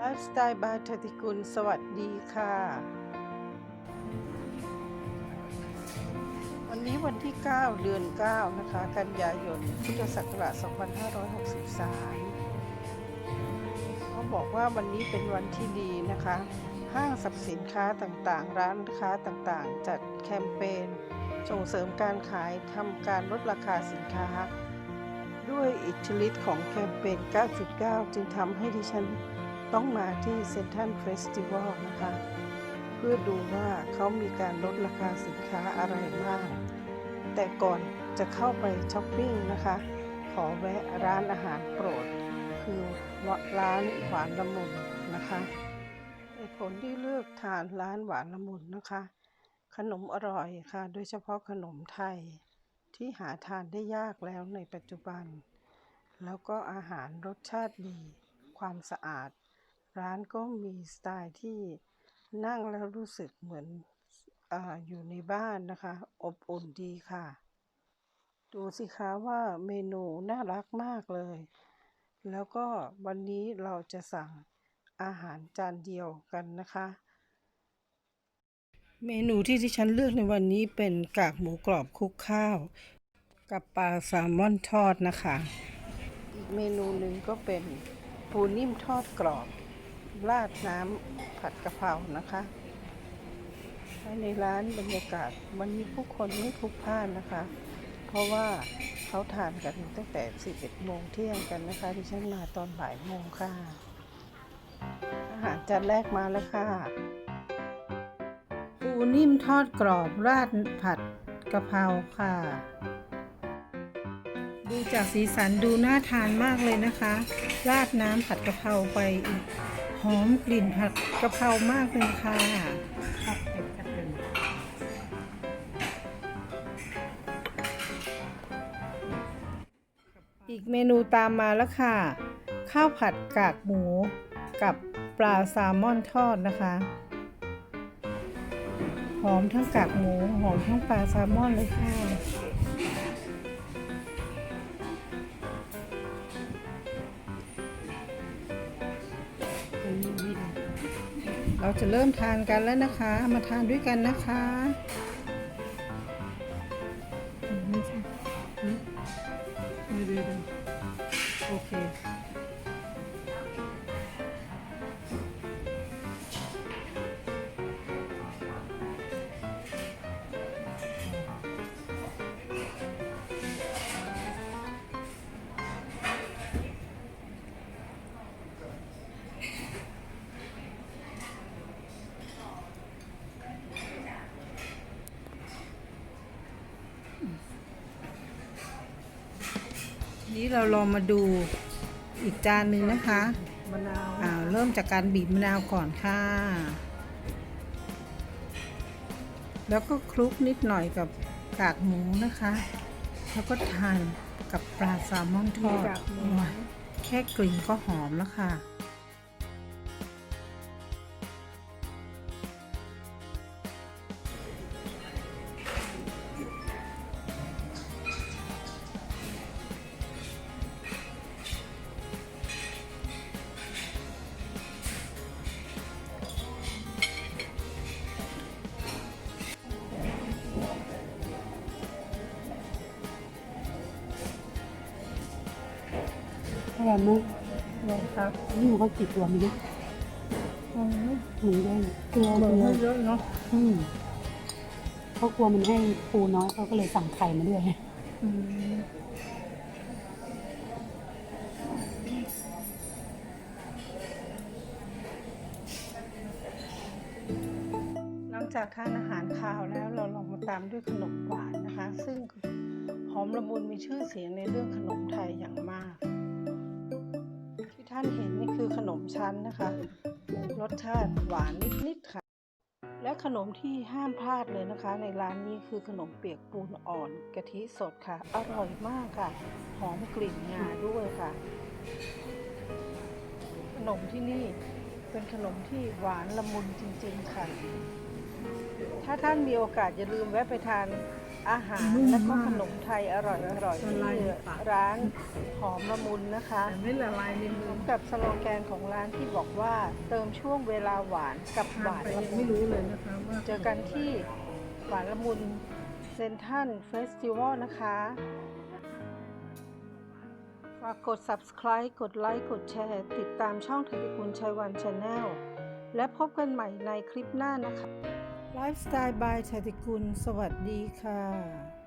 ไลฟ์สไตล์บายทติกุลสวัสดีค่ะ วันนี้วันที่ 9 เดือน 9 นะคะ กันยายนพุทธศักราช 2563 เขาบอกว่าวันนี้เป็นวันที่ดีนะคะ ห้างสรรพสินค้าต่างๆ ร้านค้าต่างๆ จัดแคมเปญส่งเสริมการขายทำการลดราคาสินค้า ด้วยอิทธิฤทธิ์ของแคมเปญ 9.9 จึงทำให้ดิฉัน ต้องมาที่เซ็นทรัลเฟสติวัลนะคะ เพื่อดูว่าเขามีการลดราคาสินค้าอะไรบ้าง แต่ก่อนจะเข้าไปช้อปปิ้งนะคะ ขอแวะร้านอาหารโปรด คือร้านหวานละมุนนะคะเหตุผลที่เลือกทานร้านหวานละมุนนะคะ ขนมอร่อยค่ะ โดยเฉพาะขนมไทยที่หาทานได้ยากแล้วในปัจจุบัน แล้วก็อาหารรสชาติดี ความสะอาด ร้านก็มีสไตล์ที่นั่งแล้วรู้สึกเหมือนออยู่ในบ้านนะคะ อบอุ่นดีค่ะ ดูสิคะว่าเมนูน่ารักมากเลย แล้วก็วันนี้เราจะสั่งอาหารจานเดียวกันนะคะ เมนูที่ที่ฉันเลือกในวันนี้เป็นกากหมูกรอบคลุกข้าว กับปลาแซลมอนทอดนะคะ อีกเมนูหนึ่งก็เป็นปูนิ่มทอดกรอบ ราดน้ำผัดกะเพรานะคะภายในร้านบรรยากาศวันนี้ผู้คนไม่พลุกพล่านนะคะ เพราะว่าเขาทานกันตั้งแต่ 11 โมงเที่ยงกันนะคะที่ฉันมาตอนบ่ายโมงค่ะ อาหารจานแรกมาแล้วค่ะปูนิ่มทอดกรอบราดผัดกะเพราค่ะ ดูจากสีสันดูน่าทานมากเลยนะคะ ราดน้ำผัดกะเพราไปอีก หอมกลิ่นผัดกะเพรามากเลยค่ะอีกเมนูตามมาแล้วค่ะ ข้าวผัดกากหมูกับปลาแซลมอนทอดนะคะ หอมทั้งกากหมู หอมทั้งปลาแซลมอนเลยค่ะ เราจะเริ่มทานกันแล้วนะคะ มาทานด้วยกันนะคะ นี้เราลองมาดูอีกจานหนึ่งนะคะมะนาวอ่าเริ่มจากการบีบมะนาวก่อนค่ะ แล้วก็คลุกนิดหน่อยกับกากหมูนะคะ แล้วก็ทานกับปลาแซลมอนทอดกากหมูว้ายแค่กลิ่นก็หอมแล้วค่ะ อร่อยไหมลองครับนี่มันเขาจิบตัวมันนะอืมหมูแดงตัวเบอตัวร์เยอะเนาะอืมเขากลัวมันให้ปูน้อยเขาก็เลยสั่งไข่มาด้วยอืมหลังจากทานอาหารคาวแล้วเราลองมาตามด้วยขนมหวานนะคะ ซึ่งหอมละมุนมีชื่อเสียงในเรื่องขนมไทยอย่างมาก ท่านเห็นนี่คือขนมชั้นนะคะ รสชาติหวานนิดๆค่ะ และขนมที่ห้ามพลาดเลยนะคะ ในร้านนี้คือขนมเปียกปูนอ่อนกะทิสดค่ะ อร่อยมากค่ะ หอมกลิ่นงาด้วยค่ะ ขนมที่นี่เป็นขนมที่หวานละมุนจริงๆค่ะ ถ้าท่านมีโอกาสอย่าลืมแวะไปทาน อาหารและก็ขนมไทยอร่อยๆที่ร้านหอมละมุนนะคะแต่ไม่ละลายในมืสอมกับสโลแกนของร้านที่บอกว่าเติมช่วงเวลาหวานกับหวานไปละมุไม่นรู้เลยนะคะว่าเจอกันที่หวานละมุนเซนทันเฟสติวัลนะคะฝากกด subscribe กดไลค์ กดแชร์ ติดตามช่องธติกุลชัยวันชาแนลและพบกันใหม่ในคลิปหน้านะคะ ไลฟ์สไตล์บายชาติกุล สวัสดีค่ะ